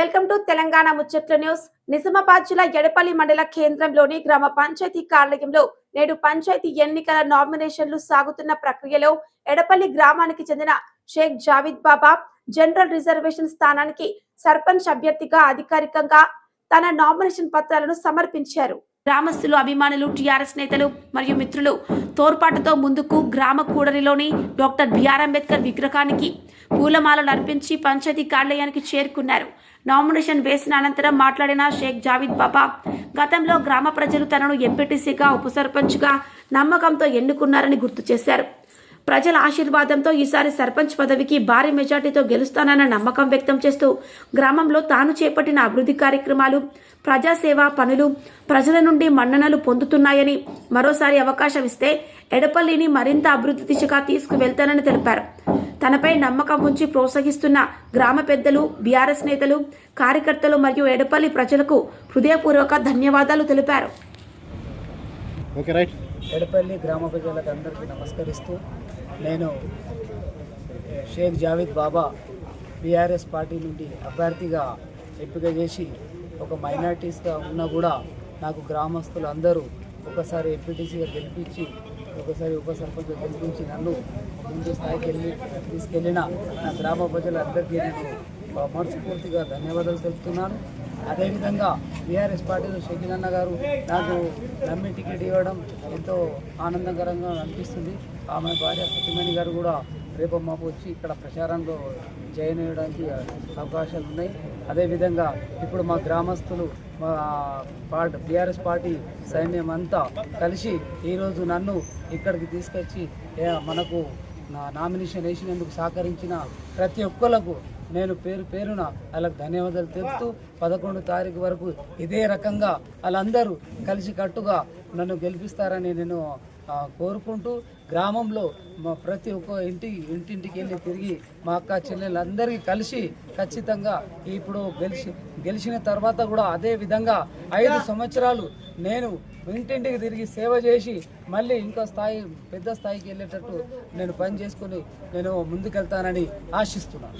Welcome to Telangana ముచ్చట్ల news. Nizamabad జిల్లా ఎడపల్లి మండల కేంద్రంలోని గ్రామ పంచాయతీ కార్యాలయంలో నేడు పంచాయతీ ఎన్నికల నామినేషన్లు సాగుతున్న ప్రక్రియలో ఎడపల్లి గ్రామానికి చెందిన షేక్ జావిద్ బాబా జనరల్ రిజర్వేషన్ స్థానానికి సర్పంచ్ అభ్యర్థిగా అధికారికంగా తన నామినేషన్ పత్రాలను సమర్పించారు. గ్రామస్తులు అభిమానులు టీఆర్ఎస్ నేతలు మరియు మిత్రులు తోడ్పాటుతో ముందుకు గ్రామ కూడలిలోని డాక్టర్ బిఆర్ అంబేద్కర్ విగ్రహానికి పూలమాలలు అర్పించి పంచాయతీ కార్యాలయానికి చేరుకున్నారు. నామినేషన్ వేసిన అనంతరం మాట్లాడిన షేక్ జావిద్ బాబా గతంలో గ్రామ ప్రజలు తనను ఎంపీటీసీగా ఉప సర్పంచ్గా నమ్మకంతో ఎన్నుకున్నారని గుర్తు చేశారు. ప్రజల ఆశీర్వాదంతో ఈసారి సర్పంచ్ పదవికి భారీ మెజార్టీతో గెలుస్తానన్న నమ్మకం వ్యక్తం చేస్తూ గ్రామంలో తాను చేపట్టిన అభివృద్ధి కార్యక్రమాలు ప్రజాసేవ పనులు ప్రజల నుండి మన్ననలు పొందుతున్నాయని మరోసారి అవకాశం ఇస్తే ఎడపల్లిని మరింత అభివృద్ధి దిశగా తీసుకువెళ్తానని తెలిపారు. తనపై నమ్మకం ఉంచి ప్రోత్సహిస్తున్న గ్రామ పెద్దలు బీఆర్ఎస్ నేతలు కార్యకర్తలు మరియు ఎడపల్లి ప్రజలకు హృదయపూర్వక ధన్యవాదాలు తెలిపారు. Okay right. ఎడపల్లి గ్రామ ప్రజలకు అందరికీ నమస్కరిస్తూ నేను షేక్ జావేద్ బాబా బీఆర్ఎస్ పార్టీ నుండి అభ్యర్థిగా ఎంపిక చేసి ఒక మైనార్టీస్గా ఉన్నా కూడా నాకు గ్రామస్తులు అందరూ ఒకసారి ఎంపీటీసీగా గెలిపించి ఒకసారి ఉప సర్పంచ్ గెలిపించి నన్ను ముందు స్థాయికి వెళ్ళి తీసుకెళ్ళిన నా గ్రామ ప్రజలందరికీ నేను మనస్ఫూర్తిగా ధన్యవాదాలు తెలుపుతున్నాను. అదేవిధంగా బీఆర్ఎస్ పార్టీలో షకీల్ అన్న గారు నాకు నమ్మి టికెట్ ఇవ్వడం ఎంతో ఆనందకరంగా అనిపిస్తుంది. ఆమె భార్య సత్యమణి గారు కూడా రేపు మాపు వచ్చి ఇక్కడ ప్రచారంలో జాయిన్ అయ్యడానికి అవకాశాలు ఉన్నాయి. అదేవిధంగా ఇప్పుడు మా గ్రామస్తులు మా పార్టీ బీఆర్ఎస్ పార్టీ సైన్యం అంతా కలిసి ఈరోజు నన్ను ఇక్కడికి తీసుకొచ్చి మనకు నామినేషన్ వేసినందుకు సహకరించిన ప్రతి ఒక్కలకు నేను పేరు పేరున వాళ్ళకి ధన్యవాదాలు తెలుపుతూ పదకొండు తారీఖు వరకు ఇదే రకంగా వాళ్ళందరూ కలిసి కట్టుగా నన్ను గెలిపిస్తారని నేను కోరుకుంటూ గ్రామంలో మా ప్రతి ఒక్క ఇంటి ఇంటింటికి వెళ్ళి తిరిగి మా అక్క చెల్లెళ్ళందరికీ కలిసి ఖచ్చితంగా ఇప్పుడు గెలిచి గెలిచిన తర్వాత కూడా అదే విధంగా ఐదు సంవత్సరాలు నేను ఇంటింటికి తిరిగి సేవ చేసి మళ్ళీ ఇంకో స్థాయి పెద్ద స్థాయికి వెళ్ళేటట్టు నేను పని చేసుకొని నేను ముందుకెళ్తానని ఆశిస్తున్నాను.